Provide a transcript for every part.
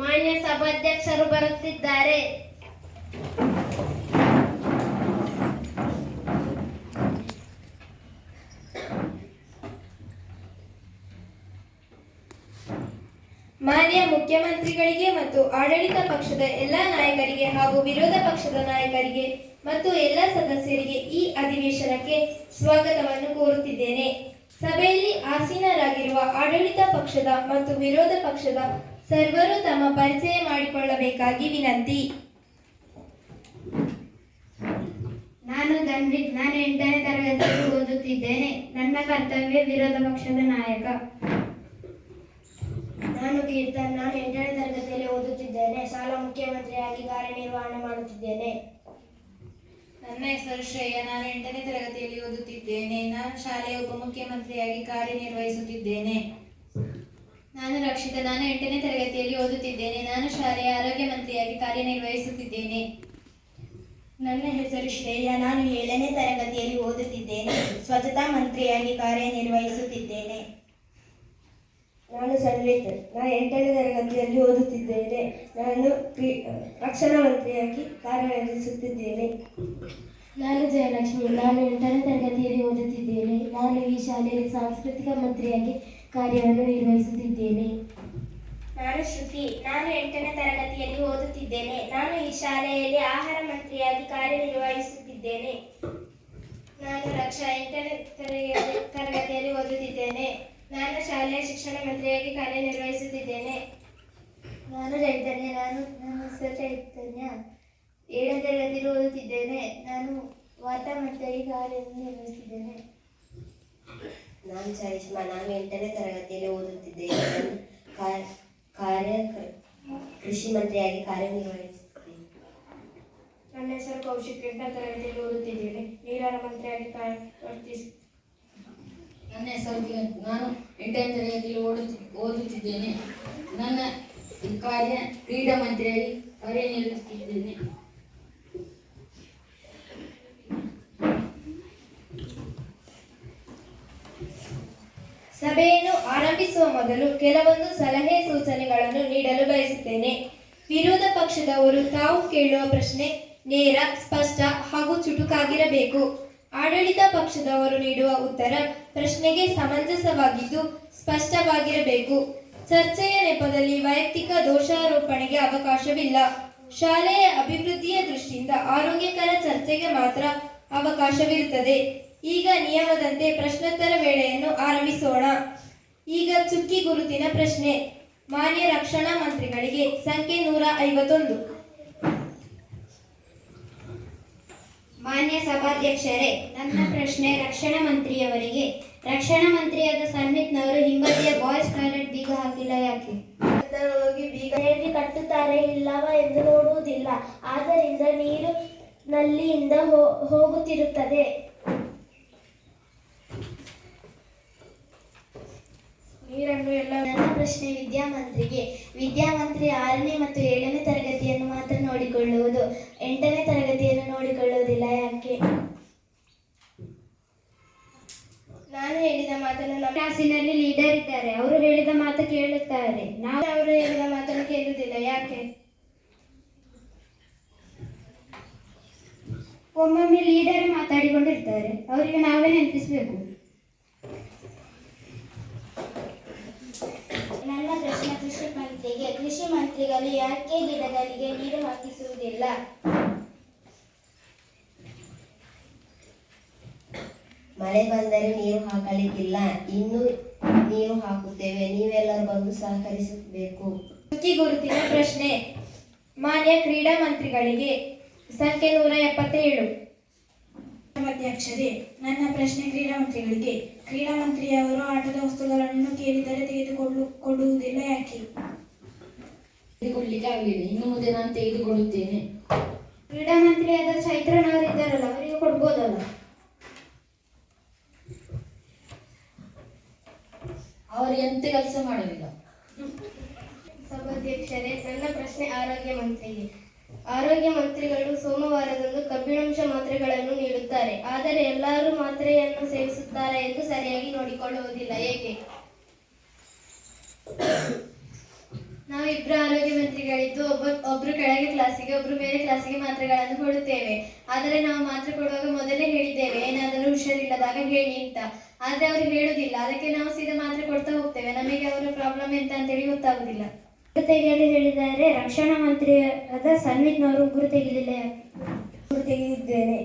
ಮಾನ್ಯ ಸಭಾಧ್ಯಕ್ಷರು ಬರುತ್ತಿದ್ದಾರೆ. ಮಾನ್ಯ ಮುಖ್ಯಮಂತ್ರಿಗಳಿಗೆ ಮತ್ತು ಆಡಳಿತ ಪಕ್ಷದ ಎಲ್ಲ ನಾಯಕರಿಗೆ ಹಾಗೂ ವಿರೋಧ ಪಕ್ಷದ ನಾಯಕರಿಗೆ ಮತ್ತು ಎಲ್ಲ ಸದಸ್ಯರಿಗೆ ಈ ಅಧಿವೇಶನಕ್ಕೆ ಸ್ವಾಗತವನ್ನು ಕೋರುತ್ತಿದ್ದೇನೆ. ಸಭೆಯಲ್ಲಿ ಆಸೀನರಾಗಿರುವ ಆಡಳಿತ ಪಕ್ಷದ ಮತ್ತು ವಿರೋಧ ಪಕ್ಷದ ಸರ್ವರು ತಮ್ಮ ಪರಿಚಯ ಮಾಡಿಕೊಳ್ಳಬೇಕಾಗಿ ವಿನಂತಿ. ನಾನು ಗನ್ವಿತ್ ನಾನು ಎಂಟನೇ ತರಗತಿಯಲ್ಲಿ ಓದುತ್ತಿದ್ದೇನೆ. ನನ್ನ ಕರ್ತವ್ಯ ವಿರೋಧ ಪಕ್ಷದ ನಾಯಕ. ನಾನು ಕೀರ್ತನ್ ನಾನು ಎಂಟನೇ ತರಗತಿಯಲ್ಲಿ ಓದುತ್ತಿದ್ದೇನೆ. ಸಾಲ ಮುಖ್ಯಮಂತ್ರಿಯಾಗಿ ಕಾರ್ಯನಿರ್ವಹಣೆ ಮಾಡುತ್ತಿದ್ದೇನೆ. ನನ್ನ ಹೆಸರು ಶ್ರೇಯ ನಾನು ಎಂಟನೇ ತರಗತಿಯಲ್ಲಿ ಓದುತ್ತಿದ್ದೇನೆ. ನಾನು ಶಾಲೆಯ ಉಪಮುಖ್ಯಮಂತ್ರಿಯಾಗಿ ಕಾರ್ಯನಿರ್ವಹಿಸುತ್ತಿದ್ದೇನೆ. ನಾನು ರಕ್ಷಿತ ನಾನು ಎಂಟನೇ ತರಗತಿಯಲ್ಲಿ ಓದುತ್ತಿದ್ದೇನೆ. ನಾನು ಶಾಲೆಯ ಆರೋಗ್ಯ ಮಂತ್ರಿಯಾಗಿ ಕಾರ್ಯನಿರ್ವಹಿಸುತ್ತಿದ್ದೇನೆ. ನನ್ನ ಹೆಸರು ಶ್ರೇಯ. ನಾನು ಏಳನೇ ತರಗತಿಯಲ್ಲಿ ಓದುತ್ತಿದ್ದೇನೆ. ಸ್ವಚ್ಛತಾ ಮಂತ್ರಿಯಾಗಿ ಕಾರ್ಯನಿರ್ವಹಿಸುತ್ತಿದ್ದೇನೆ. ನಾನು ಸಂಗೀತ ನಾನು ಎಂಟನೇ ತರಗತಿಯಲ್ಲಿ ಓದುತ್ತಿದ್ದೇನೆ. ನಾನು ಕ್ರೀ- ರಕ್ಷಣಾ ಮಂತ್ರಿಯಾಗಿ ಕಾರ್ಯನಿರ್ವಹಿಸುತ್ತಿದ್ದೇನೆ. ನಾನು ಜಯಲಕ್ಷ್ಮಿ. ನಾನು ಎಂಟನೇ ತರಗತಿಯಲ್ಲಿ ಓದುತ್ತಿದ್ದೇನೆ. ನಾನು ಈ ಶಾಲೆಯಲ್ಲಿ ಸಾಂಸ್ಕೃತಿಕ ಮಂತ್ರಿಯಾಗಿ ಕಾರ್ಯವನ್ನು ನಿರ್ವಹಿಸುತ್ತಿದ್ದೇನೆ. ನಾನು ಶ್ರುತಿ, ನಾನು ಎಂಟನೇ ತರಗತಿಯಲ್ಲಿ ಓದುತ್ತಿದ್ದೇನೆ. ನಾನು ಈ ಶಾಲೆಯಲ್ಲಿ ಆಹಾರ ಮಂತ್ರಿಯಾಗಿ ಕಾರ್ಯನಿರ್ವಹಿಸುತ್ತಿದ್ದೇನೆ. ನಾನು ರಕ್ಷಾ ಎಂಟನೇ ತರಗತಿ, ತರಗತಿಯಲ್ಲಿ ಓದುತ್ತಿದ್ದೇನೆ. ನಾನು ಶಾಲೆಯ ಶಿಕ್ಷಣ ಮಂತ್ರಿಯಾಗಿ ಕಾರ್ಯನಿರ್ವಹಿಸುತ್ತಿದ್ದೇನೆ. ನಾನು ಚೈತನ್ಯ, ನಾನು, ನನ್ನ ಹೆಸರು ಚೈತನ್ಯ. ಏಳನೇ ತರಗತಿಯಲ್ಲಿ ಓದುತ್ತಿದ್ದೇನೆ. ನಾನು ವಾರ್ತಾ ಮಂತ್ರಿಯಾಗಿ ಕಾರ್ಯನಿರ್ವಹಿಸುತ್ತಿದ್ದೇನೆ. ನಾನು ಚರಿಷ್ಮಾ ನಾನು ಎಂಟನೇ ತರಗತಿಯಲ್ಲಿ ಓದುತ್ತಿದ್ದೇನೆ ನಾನು ಕಾ- ಕಾರ್ಯ ಕೃಷಿ ಮಂತ್ರಿಯಾಗಿ ಕಾರ್ಯನಿರ್ವಹಿಸುತ್ತೇನೆ ನನ್ನ ಹೆಸರು ಕೌಶಿಕ್. ಎಂಟನೇ ತರಗತಿಯಲ್ಲಿ ಓದುತ್ತಿದ್ದೇನೆ. ನೀರಾವರಿ ಮಂತ್ರಿಯಾಗಿ ಕಾರ್ಯನಿರ್ವಹಿಸಿ ನನ್ನ ಹೆಸರು ನಾನು ಎಂಟನೇ ತರಗತಿಯಲ್ಲಿ ಓಡುತ್ತಿ ಓದುತ್ತಿದ್ದೇನೆ. ನನ್ನ ಕಾರ್ಯ ಕ್ರೀಡಾ ಮಂತ್ರಿಯಾಗಿ ಕಾರ್ಯನಿರ್ವಹಿಸುತ್ತಿದ್ದೇನೆ. ಸಭೆಯನ್ನು ಆರಂಭಿಸುವ ಮೊದಲು ಕೆಲವೊಂದು ಸಲಹೆ ಸೂಚನೆಗಳನ್ನು ನೀಡಲು ಬಯಸುತ್ತೇನೆ. ವಿರೋಧ ಪಕ್ಷದವರು ತಾವು ಕೇಳುವ ಪ್ರಶ್ನೆ ನೇರ, ಸ್ಪಷ್ಟ ಹಾಗೂ ಚುಟುಕಾಗಿರಬೇಕು. ಆಡಳಿತ ಪಕ್ಷದವರು ನೀಡುವ ಉತ್ತರ ಪ್ರಶ್ನೆಗೆ ಸಮಂಜಸವಾಗಿದ್ದು ಸ್ಪಷ್ಟವಾಗಿರಬೇಕು. ಚರ್ಚೆಯ ನೆಪದಲ್ಲಿ ವೈಯಕ್ತಿಕ ದೋಷಾರೋಪಣೆಗೆ ಅವಕಾಶವಿಲ್ಲ. ಶಾಲೆಯ ಅಭಿವೃದ್ಧಿಯ ದೃಷ್ಟಿಯಿಂದ ಆರೋಗ್ಯಕರ ಚರ್ಚೆಗೆ ಮಾತ್ರ ಅವಕಾಶವಿರುತ್ತದೆ. ಈಗ ನಿಯಮದಂತೆ ಪ್ರಶ್ನೋತ್ತರ ವೇಳೆಯನ್ನು ಆರಂಭಿಸೋಣ. ಈಗ ಚುಕ್ಕಿ ಗುರುತಿನ ಪ್ರಶ್ನೆ. ಮಾನ್ಯ ರಕ್ಷಣಾ ಮಂತ್ರಿಗಳಿಗೆ ಸಂಖ್ಯೆ ನೂರ ಐವತ್ತೊಂದು. ಮಾನ್ಯ ಸಭಾಧ್ಯಕ್ಷರೇ, ನನ್ನ ಪ್ರಶ್ನೆ ರಕ್ಷಣಾ ಮಂತ್ರಿಯವರಿಗೆ. ರಕ್ಷಣಾ ಮಂತ್ರಿಯಾದ ಸನ್ನಿತ್ನವರು ಹಿಂಬದಿಯ ಬಾಯ್ಸ್ ಟಾಯ್ಲೆಟ್ ಬೀಗ ಹಾಕಿಲ್ಲ ಯಾಕೆ? ಬೀಗ ಹೇಗೆ ಕಟ್ಟುತ್ತಾರೆ ಇಲ್ಲವ ಎಂದು ನೋಡುವುದಿಲ್ಲ. ಆದ್ದರಿಂದ ನೀರು ನಲ್ಲಿಯಿಂದ ಹೋಗುತ್ತಿರುತ್ತದೆ ನೀರನ್ನು ಎಲ್ಲ ನನ್ನ ಪ್ರಶ್ನೆ ವಿದ್ಯಾಮಂತ್ರಿಗೆ. ವಿದ್ಯಾಮಂತ್ರಿ ಆರನೇ ಮತ್ತು ಏಳನೇ ತರಗತಿಯನ್ನು ಮಾತ್ರ ನೋಡಿಕೊಳ್ಳುವುದು. ಎಂಟನೇ ತರಗತಿಯನ್ನು ನೋಡಿಕೊಳ್ಳುವುದಿಲ್ಲ ಯಾಕೆ? ನಾನು ಹೇಳಿದ ಮಾತನ್ನು ನಮ್ಮ ಕ್ಲಾಸಿನಲ್ಲಿ ಲೀಡರ್ ಇದ್ದಾರೆ. ಅವರು ಹೇಳಿದ ಮಾತು ಕೇಳುತ್ತಾರೆ. ನಾವು ಅವರು ಹೇಳಿದ ಮಾತನ್ನು ಕೇಳುವುದಿಲ್ಲ. ಯಾಕೆ? ಒಮ್ಮೊಮ್ಮೆ ಲೀಡರ್ ಮಾತಾಡಿಕೊಂಡಿರ್ತಾರೆ. ಅವರಿಗೆ ನಾವೇ ನೆನಪಿಸಬೇಕು ನನ್ನ ಪ್ರಶ್ನೆ ಮಂತ್ರಿಗೆ ಕೃಷಿ ಮಂತ್ರಿಗಳು ಯಾಕೆ ಗಿಡಗಳಿಗೆ ನೀರು ಹಾಕಿಸುವುದಿಲ್ಲ. ಮಳೆ ಬಂದರೆ ನೀರು ಹಾಕಲಿಕ್ಕಿಲ್ಲ. ಇನ್ನು ನೀರು ಹಾಕುತ್ತೇವೆ. ನೀವೆಲ್ಲರೂ ಬಂದು ಸಹಕರಿಸಬೇಕು. ಸುದ್ದಿ ಗುರುತಿನ ಪ್ರಶ್ನೆ. ಮಾನ್ಯ ಕ್ರೀಡಾ ಮಂತ್ರಿಗಳಿಗೆ ಸಂಖ್ಯೆ ನೂರ ಎಪ್ಪತ್ತೇಳು. ಅಧ್ಯಕ್ಷರೇ, ನನ್ನ ಪ್ರಶ್ನೆ ಕ್ರೀಡಾ ಮಂತ್ರಿಗಳಿಗೆ. ಕ್ರೀಡಾ ಮಂತ್ರಿಯವರು ಆಟದ ವಸ್ತುಗಳನ್ನು ಕೇಳಿದರೆ ತೆಗೆದುಕೊಳ್ಳು, ಕೊಡುವುದಿಲ್ಲ ಯಾಕೆ? ತೆಗೆದುಕೊಳ್ಳಿಕ್ಕೆ ಆಗಲಿಲ್ಲ. ಇನ್ನು ಮುಂದೆ ನಾನು ತೆಗೆದುಕೊಳ್ಳುತ್ತೇನೆ. ಕ್ರೀಡಾ ಮಂತ್ರಿಯಾದ ಚೈತ್ರನವರು ಇದ್ದಾರಲ್ಲ ಅವರಿಗೆ ಕೊಡ್ಬೋದಲ್ಲ? ಅವರು ಎಂತ ಕೆಲಸ ಮಾಡಲಿಲ್ಲ ಸಭಾಧ್ಯಕ್ಷರೇ ನನ್ನ ಪ್ರಶ್ನೆ ಆರೋಗ್ಯ ಮಂತ್ರಿಗೆ. ಆರೋಗ್ಯ ಮಂತ್ರಿಗಳು ಸೋಮವಾರದಂದು ಕಬ್ಬಿಣಾಂಶ ಮಾತ್ರೆಗಳನ್ನು ನೀಡುತ್ತಾರೆ. ಆದರೆ ಎಲ್ಲರೂ ಮಾತ್ರೆಯನ್ನು ಸೇವಿಸುತ್ತಾರೆ ಎಂದು ಸರಿಯಾಗಿ ನೋಡಿಕೊಳ್ಳುವುದಿಲ್ಲ. ಏಕೆ? ನಾವು ಮಂತ್ರಿಗಳಿದ್ದು ಒಬ್ಬ ಒಬ್ರು ಕೆಳಗೆ ಕ್ಲಾಸಿಗೆ ಒಬ್ರು ಬೇರೆ ಕ್ಲಾಸಿಗೆ ಮಾತ್ರೆಗಳನ್ನು ಕೊಡುತ್ತೇವೆ. ಆದರೆ ನಾವು ಮಾತ್ರೆ ಕೊಡುವಾಗ ಮೊದಲೇ ಹೇಳಿದ್ದೇವೆ ಏನಾದರೂ ಹುಷಾರಿಲ್ಲದಾಗ ಹೇಳಿ ಅಂತ. ಆದ್ರೆ ಅವರು ಹೇಳುದಿಲ್ಲ. ಅದಕ್ಕೆ ನಾವು ಸೀದಾ ಮಾತ್ರೆ ಕೊಡ್ತಾ ಹೋಗ್ತೇವೆ. ನಮಗೆ ಅವರ ಪ್ರಾಬ್ಲಮ್ ಎಂತ ಅಂತೇಳಿ ಗೊತ್ತಾಗುದಿಲ್ಲ. ಉಗುರು ತೆಗೆಯಲು ಹೇಳಿದ್ದಾರೆ ರಕ್ಷಣಾ ಮಂತ್ರಿಯಾದ ಸನ್ಮಿತ್ನವರು ಉಗುರು ತೆಗೆದಿಲ್ಲ ಗುರು ತೆಗೆದಿದ್ದೇನೆ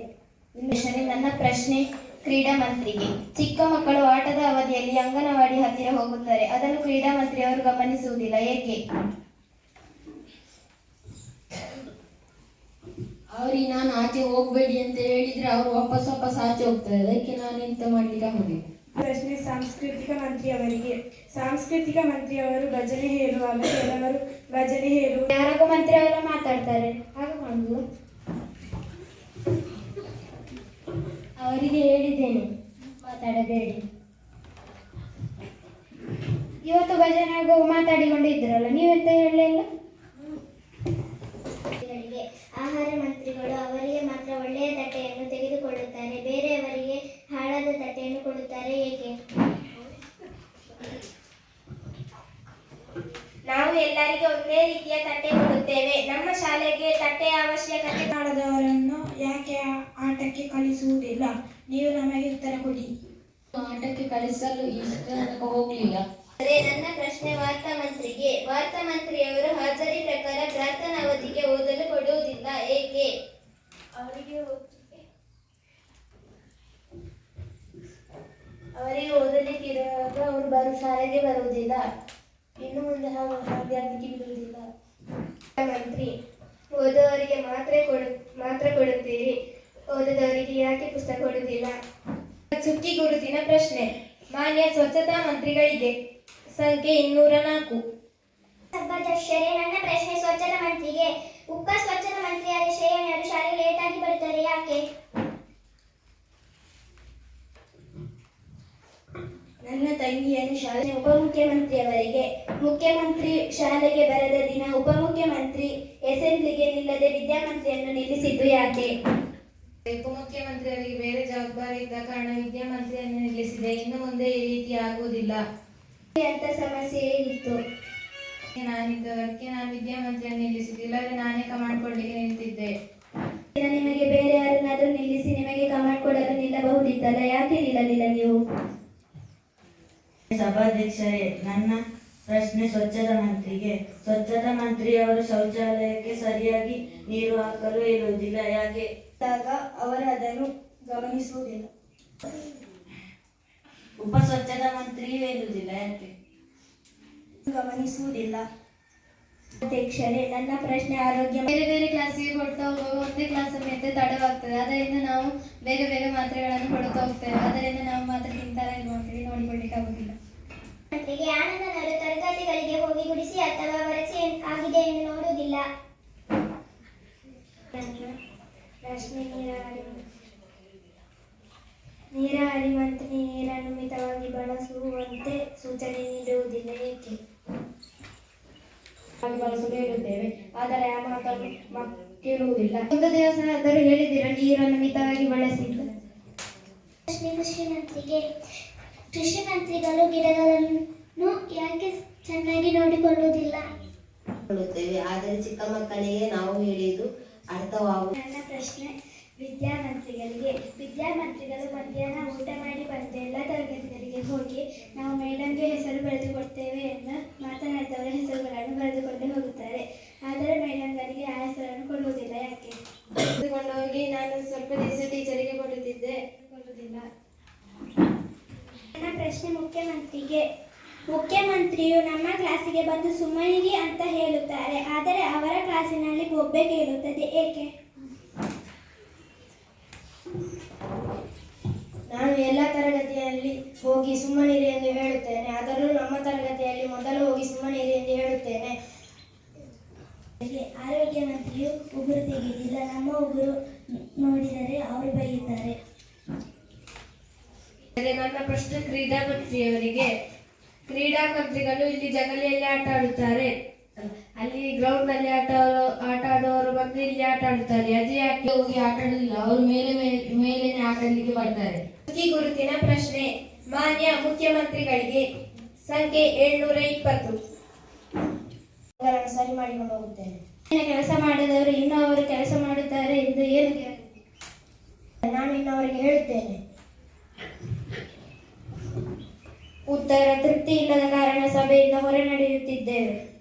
ನನ್ನ ಪ್ರಶ್ನೆ ಕ್ರೀಡಾ ಮಂತ್ರಿಗೆ. ಚಿಕ್ಕ ಮಕ್ಕಳು ಆಟದ ಅವಧಿಯಲ್ಲಿ ಅಂಗನವಾಡಿ ಹತ್ತಿರ ಹೋಗುತ್ತಾರೆ. ಅದನ್ನು ಕ್ರೀಡಾ ಮಂತ್ರಿ ಅವರು ಗಮನಿಸುವುದಿಲ್ಲ. ಏಕೆ? ಅವ್ರಿಗೆ ನಾನು ಆಚೆ ಹೋಗ್ಬೇಡಿ ಅಂತ ಹೇಳಿದ್ರೆ ಅವ್ರು ವಾಪಸ್ ವಾಪಸ್ ಆಚೆ ಹೋಗ್ತಾರೆ. ಅದಕ್ಕೆ ನಾನು ಎಂತ ಮಾಡ್ಲಿಕ್ಕೆ ಆಗುದಿಲ್ಲ. ಪ್ರಶ್ನೆ ಸಾಂಸ್ಕೃತಿಕ ಮಂತ್ರಿ ಅವರಿಗೆ. ಸಾಂಸ್ಕೃತಿಕ ಮಂತ್ರಿಯವರು ಭಜನೆ ಹೇಳುವಾಗ ಕೆಲವರು ಭಜನೆ ಹೇಳು ಯಾರಾಗ ಮಂತ್ರಿ ಅವರೆಲ್ಲ ಮಾತಾಡ್ತಾರೆ. ಹಾಗೆ ಮಾಡುದು. ಅವರಿಗೆ ಹೇಳಿದ್ದೇನೆ. ಮಾತಾಡಬೇಡಿ. ಇವತ್ತು ಭಜನೆ ಆಗುವಾಗ ಮಾತಾಡಿಕೊಂಡಿದ್ರಲ್ಲ ನೀವೆಂತ ಹೇಳಲಿಲ್ಲ? ಆಹಾರ ಮಂತ್ರಿಗಳು ಅವರಿಗೆ ಮಾತ್ರ ಒಳ್ಳೆಯ ತಟ್ಟೆಯನ್ನು ತೆಗೆದುಕೊಳ್ಳುತ್ತಾರೆ ಬೇರೆಯವರಿಗೆ ಹಾಳಾದ ತಟ್ಟೆಯನ್ನು ಕೊಡುತ್ತಾರೆ ಏಕೆ? ನಾವು ಎಲ್ಲರಿಗೆ ಒಂದೇ ರೀತಿಯ ತಟ್ಟೆ ಕೊಡುತ್ತೇವೆ. ನಮ್ಮ ಶಾಲೆಗೆ ತಟ್ಟೆಯ ಅವಶ್ಯಕತೆ ಮಾಡದವರನ್ನು ಯಾಕೆ ಆಟಕ್ಕೆ ಕಳಿಸುವುದಿಲ್ಲ? ನೀವು ನಮಗೆ ಉತ್ತರ ಕೊಡಿ. ಆಟಕ್ಕೆ ಕಳಿಸಲು ಹೋಗಲಿಲ್ಲ. ಅದೇ ನನ್ನ ಪ್ರಶ್ನೆ ವಾರ್ತಾ ಮಂತ್ರಿಗೆ. ವಾರ್ತಾ ಮಂತ್ರಿಯವರು ಹಾಜರಿ ಪ್ರಕಾರ ಪ್ರಾರ್ಥನಾ ಅವಧಿಗೆ ಓದಲು ಕೊಡುವುದಿಲ್ಲ ಏಕೆ? ಅವರಿಗೆ ಅವರಿಗೆ ಓದಲಿಕ್ಕಿರುವಾಗ ಅವರು ಬರು ಶಾಲೆಗೆ ಬರುವುದಿಲ್ಲ. ಇನ್ನು ಮುಂದೆ ಹಾಗೂ ಆಗಲಿಕ್ಕೆ ಬಿಡುವುದಿಲ್ಲ. ಮಂತ್ರಿ ಓದುವವರಿಗೆ ಮಾತ್ರ ಕೊಡು ಮಾತ್ರ ಕೊಡುತ್ತೀರಿ. ಓದದವರಿಗೆ ಯಾಕೆ ಪುಸ್ತಕ ಕೊಡುವುದಿಲ್ಲ? ಚುಕ್ಕಿ ಗುರುತಿನ ಪ್ರಶ್ನೆ ಮಾನ್ಯ ಸ್ವಚ್ಛತಾ ಮಂತ್ರಿಗಳಿಗೆ ಸಂಖ್ಯೆ ಇನ್ನೂರ ನಾಲ್ಕು. ಸಭಾಧ್ಯಕ್ಷರೇ ನನ್ನ ಪ್ರಶ್ನೆ ಸ್ವಚ್ಛತಾ ಮಂತ್ರಿಗೆ. ಉಪ ಸ್ವಚ್ಛತಾ ಮಂತ್ರಿಯಾದ ಶ್ರೇಯಣ್ಣರು ಶಾಲೆಗೆ ಲೇಟ್ ಆಗಿ ಬರುತ್ತಾರೆ ಯಾಕೆ? ನನ್ನ ತಂಗಿಯನ್ನು ಶಾಲೆ ಉಪಮುಖ್ಯಮಂತ್ರಿಯವರಿಗೆ ಮುಖ್ಯಮಂತ್ರಿ ಶಾಲೆಗೆ ಬರದ ದಿನ ಉಪಮುಖ್ಯಮಂತ್ರಿ ಎಸೆಂಬ್ಲಿಗೆ ನಿಲ್ಲದೆ ವಿದ್ಯಾಮಂತ್ರಿಯನ್ನು ನಿಲ್ಲಿಸಿದ್ದು ಯಾಕೆ? ಉಪಮುಖ್ಯಮಂತ್ರಿಯವರಿಗೆ ಬೇರೆ ಜವಾಬ್ದಾರಿ ಇದ್ದ ಕಾರಣ ವಿದ್ಯಾಮಂತ್ರಿಯನ್ನು ನಿಲ್ಲಿಸಿದೆ. ಇನ್ನು ಮುಂದೆ ಈ ರೀತಿ ಆಗುವುದಿಲ್ಲ. ಅಂತ ಸಮಸ್ಯೆ ಏನಿತ್ತು ನಾನಿದ್ದವರಿಗೆ ನಾನು ವಿದ್ಯಾಮಂತ್ರಿಯನ್ನು ನಿಲ್ಲಿಸಿದೆ ಇಲ್ಲದ್ರೆ ನಾನೇ ಕಮಾಂಡ್ ಕೊಡ್ಲಿಕ್ಕೆ ನಿಂತಿದ್ದೆ. ನಿಮಗೆ ಬೇರೆ ಯಾರನ್ನಾದರೂ ನಿಲ್ಲಿಸಿ ನಿಮಗೆ ಕಮಾಂಡ್ ಕೊಡಲು ನಿಲ್ಲಬಹುದಿತ್ತಲ್ಲ? ಯಾಕೆ ನಿಲ್ಲಲಿಲ್ಲ ನೀವು? ಸಭಾಧ್ಯಕ್ಷರೇ ನನ್ನ ಪ್ರಶ್ನೆ ಸ್ವಚ್ಛತಾ ಮಂತ್ರಿಗೆ. ಸ್ವಚ್ಛತಾ ಮಂತ್ರಿಯವರು ಶೌಚಾಲಯಕ್ಕೆ ಸರಿಯಾಗಿ ನೀರು ಹಾಕಲು ಇರುವುದಿಲ್ಲ. ಯಾಕೆ? ಅವರು ಅದನ್ನು ಗಮನಿಸುವುದಿಲ್ಲ. ಉಪ ಸ್ವಚ್ಛತಾ ಮಂತ್ರಿಯೂ ಇರುವುದಿಲ್ಲ. ಯಾಕೆ? ಗಮನಿಸುವುದಿಲ್ಲ. ಅಧ್ಯಕ್ಷರೇ ನನ್ನ ಪ್ರಶ್ನೆ ಆರೋಗ್ಯ ಬೇರೆ ಬೇರೆ ಕ್ಲಾಸಿಗೆ ಕೊಡ್ತಾ ಹೋಗುವಾಗ ಒಂದೇ ಕ್ಲಾಸ್ ಸಮಯಕ್ಕೆ ತಡವಾಗ್ತದೆ. ಅದರಿಂದ ನಾವು ಬೇರೆ ಬೇರೆ ಮಾತ್ರೆಗಳನ್ನು ಕೊಡುತ್ತಾ ಹೋಗ್ತೇವೆ. ಅದರಿಂದ ನಾವು ಮಾತ್ರ ತಿಂತಾರ ಇಲ್ವಾ ಅಂತೇಳಿ ನೋಡಿಕೊಳ್ಳಿಕ್ಕೆ ಆಗುದಿಲ್ಲ. ಮಂತ್ರಿಗೆ ಆನಂದನವರು ತರಗತಿಗಳಿಗೆ ಹೋಗಿ ಗುಡಿಸಿ ಅಥವಾ ವರಸಿ ಆಗಿದೆ ಎಂದು ನೋಡುವುದಿಲ್ಲ. ಪ್ರಶ್ನೆ ನೀರಾವರಿ ನೀರಾವರಿ ಮಂತ್ರಿ ನೀರನ್ನು ಮಿತವಾಗಿ ಬಳಸುವಂತೆ ಸೂಚನೆ ನೀಡುವುದಿಲ್ಲ. ಏಕೆ? ಬಳಸಲು ಇರುತ್ತೇವೆ ಆದರೆ ಆ ಮಾತನ್ನು ಕೇಳುವುದಿಲ್ಲ. ಒಂದು ದಿವಸ ಆದರೂ ಹೇಳಿದ್ದೀರಾ ನೀರನ್ನು ಮಿತವಾಗಿ ಬಳಸಿ. ಪ್ರಶ್ನೆ ಕೃಷಿ ಮಂತ್ರಿಗೆ ಕೃಷಿ ಮಂತ್ರಿಗಳು ಗಿಡಗಳನ್ನು ಯಾಕೆ ಚೆನ್ನಾಗಿ ನೋಡಿಕೊಳ್ಳುವುದಿಲ್ಲ? ಆದರೆ ಚಿಕ್ಕ ಮಕ್ಕಳಿಗೆ ನಾವು ಹೇಳಿದ್ದು ಅರ್ಥವಾಗುವ ನನ್ನ ಪ್ರಶ್ನೆ ವಿದ್ಯಾಮಂತ್ರಿಗಳಿಗೆ ವಿದ್ಯಾಮಂತ್ರಿಗಳು ಮಧ್ಯಾಹ್ನ ಊಟ ಮಾಡಿ ಬಂದ ಎಲ್ಲ ತರಗತಿಗಳಿಗೆ ಹೋಗಿ ನಾವು ಮೇಡಮ್ಗೆ ಹೆಸರು ಬರೆದು ಕೊಡ್ತೇವೆ ಎಂದು ಮಾತನಾಡಿದವರ ಹೆಸರುಗಳನ್ನು ಬರೆದುಕೊಂಡು ಹೋಗುತ್ತಾರೆ ಆದರೆ ಮೇಡಮ್ಗಳಿಗೆ ಆ ಹೆಸರನ್ನು ಕೊಡುವುದಿಲ್ಲ ಯಾಕೆ ತೆಗೆದುಕೊಂಡು ಹೋಗಿ ನಾನು ಸ್ವಲ್ಪ ದಿವಸ ಟೀಚರಿಗೆ ಕೊಡುತ್ತಿದ್ದೆ ಕೊಡುವುದಿಲ್ಲ ನನ್ನ ಪ್ರಶ್ನೆ ಮುಖ್ಯಮಂತ್ರಿಗೆ ಮುಖ್ಯಮಂತ್ರಿಯು ನಮ್ಮ ಕ್ಲಾಸಿಗೆ ಬಂದು ಸುಮ್ಮನಿರಿ ಅಂತ ಹೇಳುತ್ತಾರೆ ಆದರೆ ಅವರ ಕ್ಲಾಸಿನಲ್ಲಿ ಬೊಬ್ಬೆ ಕೇಳುತ್ತದೆ. ಏಕೆ? ನಾನು ಎಲ್ಲ ತರಗತಿಯಲ್ಲಿ ಹೋಗಿ ಸುಮ್ಮನಿರಿ ಎಂದು ಹೇಳುತ್ತೇನೆ. ಆದರೂ ನಮ್ಮ ತರಗತಿಯಲ್ಲಿ ಮೊದಲು ಹೋಗಿ ಸುಮ್ಮನಿರಿ ಎಂದು ಹೇಳುತ್ತೇನೆ. ಆರೋಗ್ಯ ಮಂತ್ರಿಯು ಉಗುರು ತೆಗೆದಿಲ್ಲ. ನಮ್ಮ ಉಗುರು ನೋಡಿದರೆ ಅವರು ಬೈಯುತ್ತಾರೆ. ನನ್ನ ಪ್ರಶ್ನೆ ಕ್ರೀಡಾ ಮಂತ್ರಿಯವರಿಗೆ ಕ್ರೀಡಾ ಮಂತ್ರಿಗಳು ಇಲ್ಲಿ ಜಗಲಿಯಲ್ಲಿ ಆಟ ಆಡುತ್ತಾರೆ. ಅಲ್ಲಿ ಗ್ರೌಂಡ್ನಲ್ಲಿ ಆಟ ಆಟ ಆಡುವವರು ಬಂದು ಇಲ್ಲಿ ಆಟ ಆಡುತ್ತಾರೆ ಅದೇ ಯಾಕೆ ಹೋಗಿ ಆಟ ಆಡಲಿಲ್ಲ? ಅವ್ರು ಮೇಲೆ ಆಟ ಆಡ್ಲಿಕ್ಕೆ ಬರ್ತಾರೆ. ಗುರುತಿನ ಪ್ರಶ್ನೆ. ಮಾನ್ಯ ಮುಖ್ಯಮಂತ್ರಿಗಳಿಗೆ ಸಂಖ್ಯೆ ಏಳ್ನೂರ ಇಪ್ಪತ್ತು ಸರಿ ಮಾಡಿಕೊಂಡು ಹೋಗುತ್ತೇನೆ. ಕೆಲಸ ಮಾಡಿದವರು ಇನ್ನೂ ಅವರು ಕೆಲಸ ಮಾಡುತ್ತಾರೆ ಎಂದು ಏನು ನಾನು ಇನ್ನು ಅವರಿಗೆ ಹೇಳುತ್ತೇನೆ. ಉತ್ತರ ತೃಪ್ತಿ ಇಲ್ಲದ ಕಾರಣ ಸಭೆಯಿಂದ ಹೊರ ನಡೆಯುತ್ತಿದ್ದೇವೆ.